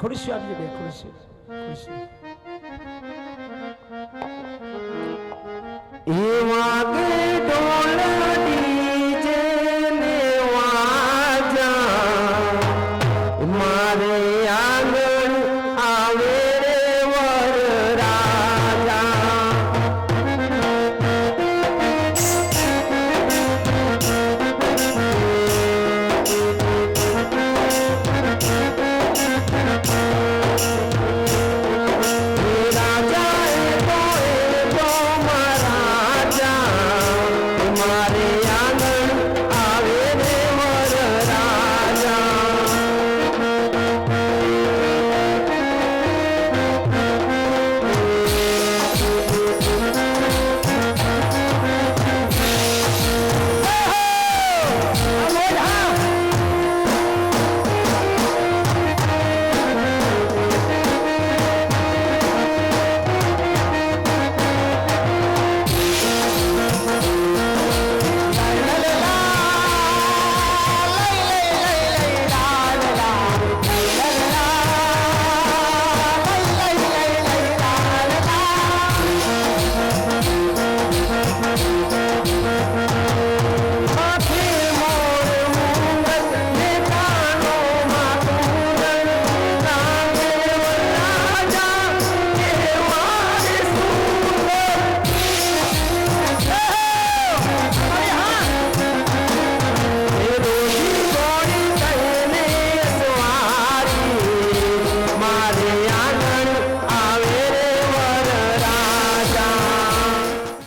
ખુરશી આપજો બે ખુરશી ખુરશી એ વાગે